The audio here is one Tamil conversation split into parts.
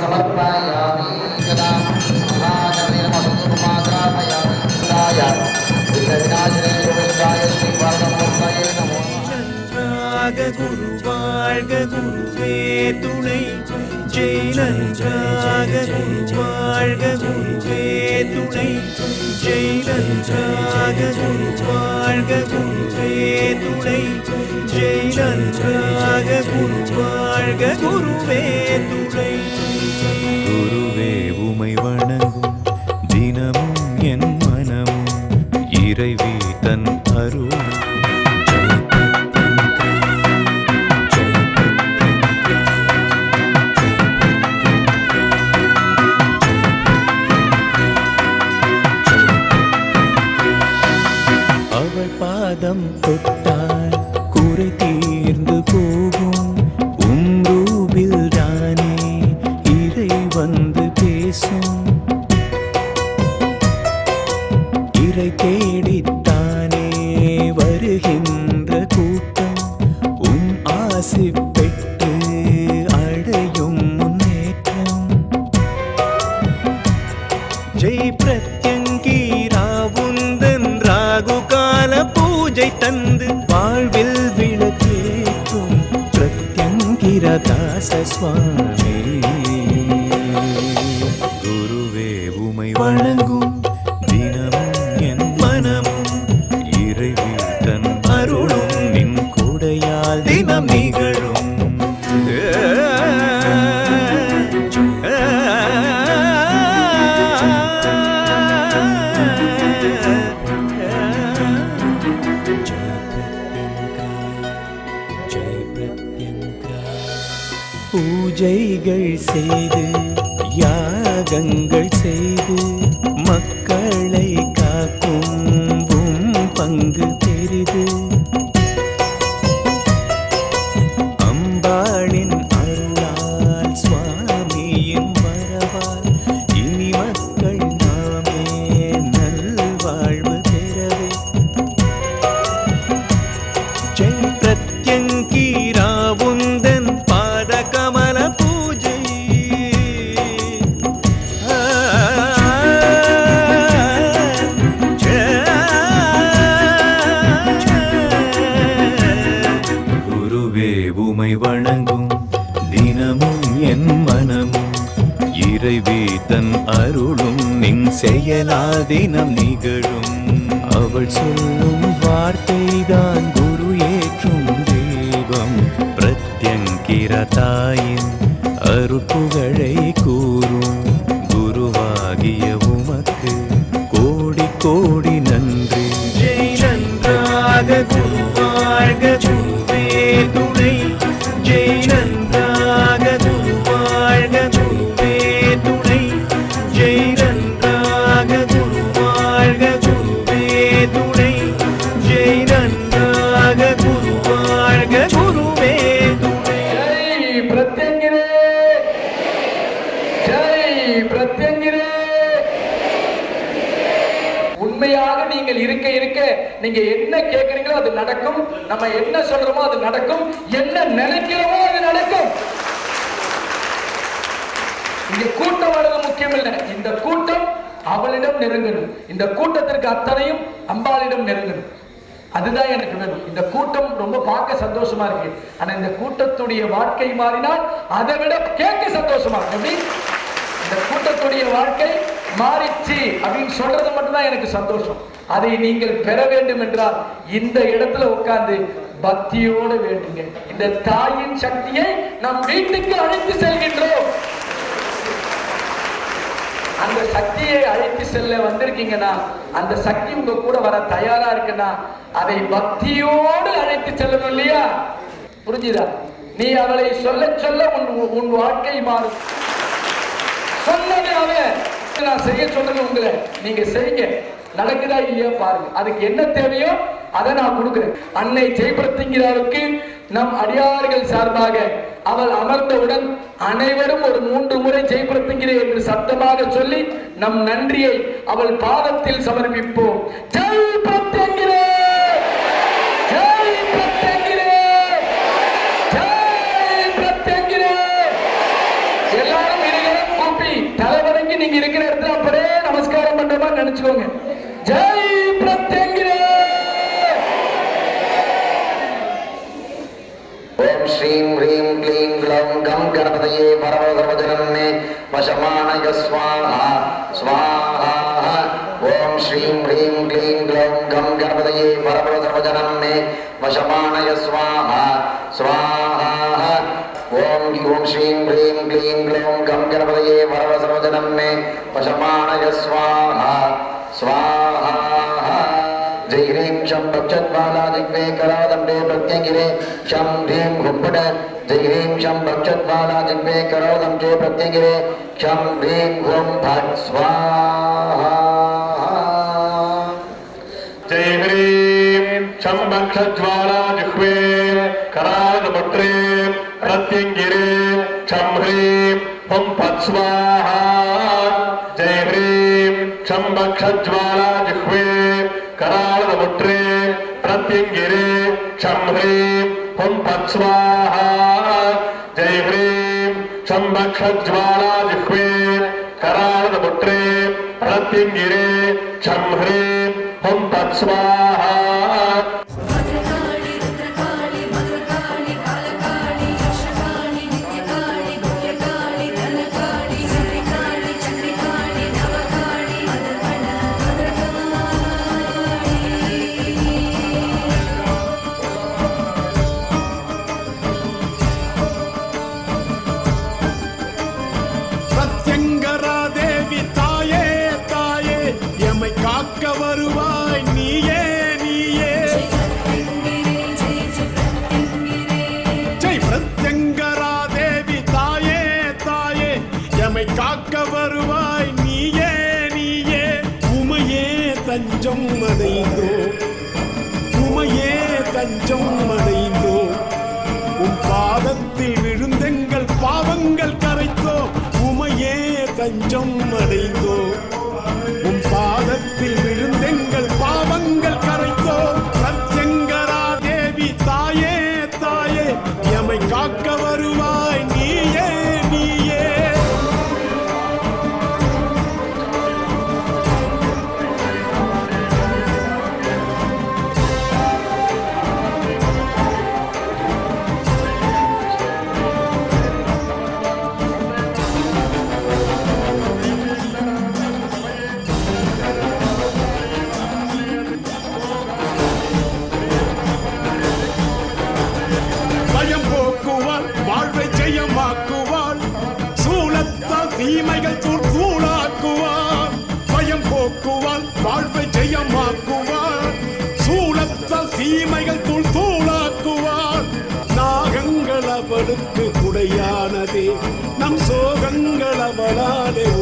समर्पयामि सदा महागणेन श्रीपादमुक्तये नमो தியாக குரு வாழ்க குருவே துணை ஜெயிலாக குரு வாழ்க குருவே துணை ஜெயிலாக குரு வாழ்க குருவே துணை ஜெயிலாக குரு வாழ்க குருவே துணை. குருவே உமை வணங்க பூஜை பிரத்யங்கி ராவுந்தன் ராகு கால பூஜை தந்து வாழ்வில் விளக்கேற்றும் பிரத்யங்கிர சுவாமி. பூஜைகள் செய்து யாகங்கள் செய்து மக்கள் செயலாதினம் நிகழும். அவள் சொல்லும் வார்த்தைதான் குரு ஏற்றும் தெய்வம். பிரத்யங்கிர தாயின் அருப்புகழை கூறும். நீங்க என்ன கேட்கறீங்களோ அது நடக்கும். நம்ம என்ன சொல்றோமோ அது நடக்கும். என்ன நினைக்கிறோமோ அது நடக்கும். இங்க கூட்டம் வர்றது முக்கியம் இல்லை இந்த கூட்டம் அவளிடம் நெருங்கணும். இந்த கூட்டத்திற்கு அத்தனையும் அம்பாளிடம் நெருங்கணும். அதுதான் எனக்கு வேணும். இந்த கூட்டம் ரொம்ப பார்க்க சந்தோஷமா இருக்கு. ஆனா இந்த கூட்டத்துடைய வாழ்க்கை மாறினால் அதை விட கேட்க சந்தோஷமா இருக்கு. இந்த கூட்டத்துடைய வாழ்க்கை மாறிச்சு அப்படின்னு சொல்றது மட்டும்தான் எனக்கு சந்தோஷம். அதை நீங்கள் பெற வேண்டும் என்றால் இந்த இடத்துல உட்கார்ந்து பக்தியோடு வேண்டுங்க. இந்த தாயின் சக்தியை நம் வீட்டுக்கு அழைத்து செல்கின்றோம். அந்த சக்தியை அழைத்து செல்ல வந்திருக்கீங்கன்னா அந்த சக்தி உங்க கூட வர தயாரா இருக்குன்னா அதை பக்தியோடு அழைத்து செல்லணும் இல்லையா? புரிஞ்சுதா? நீ அவளை சொல்ல சொல்ல உன் உன் வாழ்க்கை மாறும். சொன்னது அவன் நான் செய்ய சொல்றேன் உங்களை. நீங்க செய்யுங்க. நடக்குதா இல்லையா பாருங்க. அதுக்கு என்ன தேவையோ அதை நான் கொடுக்குறேன். அன்னை ஜெயபிரத்திங்கிறாருக்கு நம் அடியார்கள் சார்பாக அவள் அமர்ந்தவுடன் அனைவரும் ஒரு மூன்று முறை ஜெயபிரத்திங்கிறே என்று சத்தமாக சொல்லி நம் நன்றியை அவள் பாதத்தில் சமர்ப்பிப்போம். ஜெய் பிரத்யங்கிரே ஜெய் பிரத்யங்கிரே ஜெய் பிரத்யங்கிரே எல்லாரும் இருக்கிற கூப்பி தலைவணங்கி நீங்க இருக்கிற இடத்துல அப்படியே நமஸ்காரம் பண்ற மாதிரி நினைச்சுக்கோங்க. ஜெய் பிரத்யங்கிரே! ஓம் ஸ்ரீம் ஹ்ரீம் க்ளீம் க்ளம் கம் கணபதயே பரமகர்மஜனம் மே வசமானய ஸ்வாஹா ஸ்வாஹா. ஓம் ஸ்ரீம் ஹ்ரீம் க்ளீம் க்ளம் கம் கணபதயே பரமகர்மஜனம் மே வசமானய ஸ்வாஹா ஸ்வாஹா ஓம் ஓம் ஸ்ரீம் ஹ்ரீம் க்ளீம் க்ளோம் கம் கணபதையே வரவசரோஜனம் மே பசமானய ஸ்வாஹா ஸ்வாஹா ஜெய் ஹ்ரீம் ஷம் பக்ஷத்வாலா ஜிக்வே கராதண்டே பிரத்யங்கிரே ஷம் ஹ்ரீம் ஹும்பட ஜெய் ஹ்ரீம் ஷம் பக்ஷத்வாலா ஜிக்வே கராதண்டே பிரத்யங்கிரே ஷம் ஹ்ரீம் ஹும் பட் ஸ்வாஹா ఓం తత్స్వాహ జయ హ్రీం క్షంభక్షజ్వాలా జిహ్వే కరాళముట్రే ప్రత్యంగిరే క్షం హ్రీం ఓం తత్స్వాహ జయ హ్రీం క్షంభక్షజ్వాలా జిహ్వే కరాళముట్రే ప్రత్యంగిరే క్షం హ్రీం ఓం తత్స్వాహ எமை காக்க வருவாய். நீயே நீயே. உமையே தஞ்சம் அடைந்தோ உமையே தஞ்சம் Hallelujah.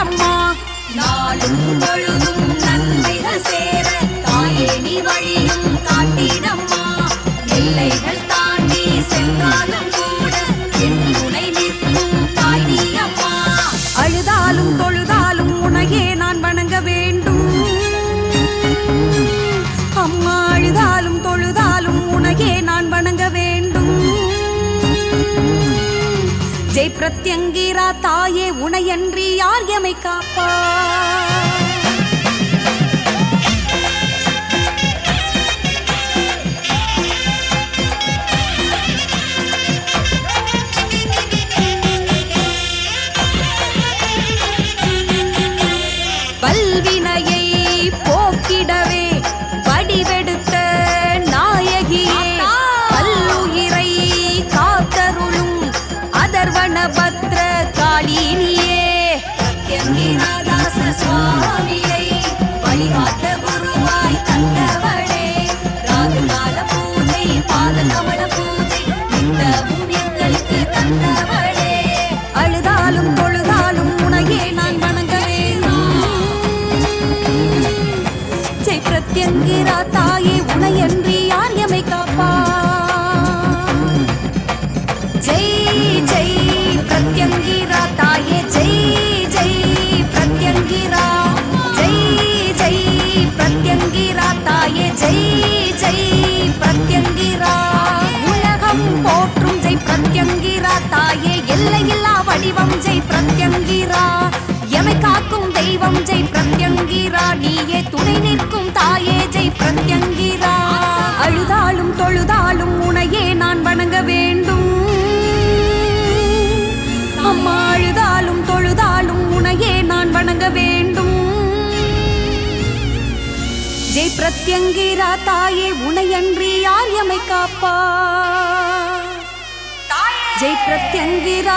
அம்மா நாளும் பொழுதும் நன்மைகள் சேர தாயே நீ வழி பிரத்யங்கீரா தாயே உனையன்றி யார் எமை காப்பா? ஜெய் பிரத்யங்கிரா தாயே உனையன்றி யார் எமை காப்பா? ஜெய் ஜெய் பிரத்யங்கிரா தாயே ஜெய் ஜெய் பிரத்யங்கிரா ஜெய் ஜெய் பிரத்யங்கிரா தாயே ஜெய் ஜெய் பிரத்யங்கிரா உலகம் போற்றும் ஜெய் பிரத்யங்கிரா தாயே எல்லையில்லா வடிவம் ஜெய் பிரத்யங்கிரா எமை காக்கும் தெய்வம். ஜெய் பிரத்யங்கிரா நீயே துணை நிற்கும் தாயே. ஜெய் பிரத்யங்கிரா. அழுதாலும் தொழுதாலும் உனையே நான் வணங்க வேண்டும். அம்மா அழுதாலும் தொழுதாலும் உனையே நான் வணங்க வேண்டும். ஜெய் பிரத்யங்கிரா தாயே உனையன்றி யார் எமை காப்பா? Jai Pratyangira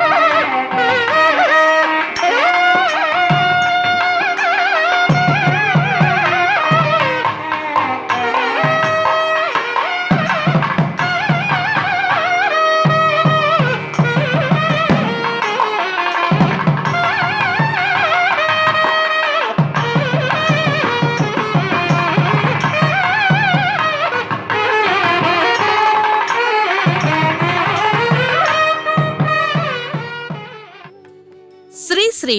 Thank you. ஸ்ரீ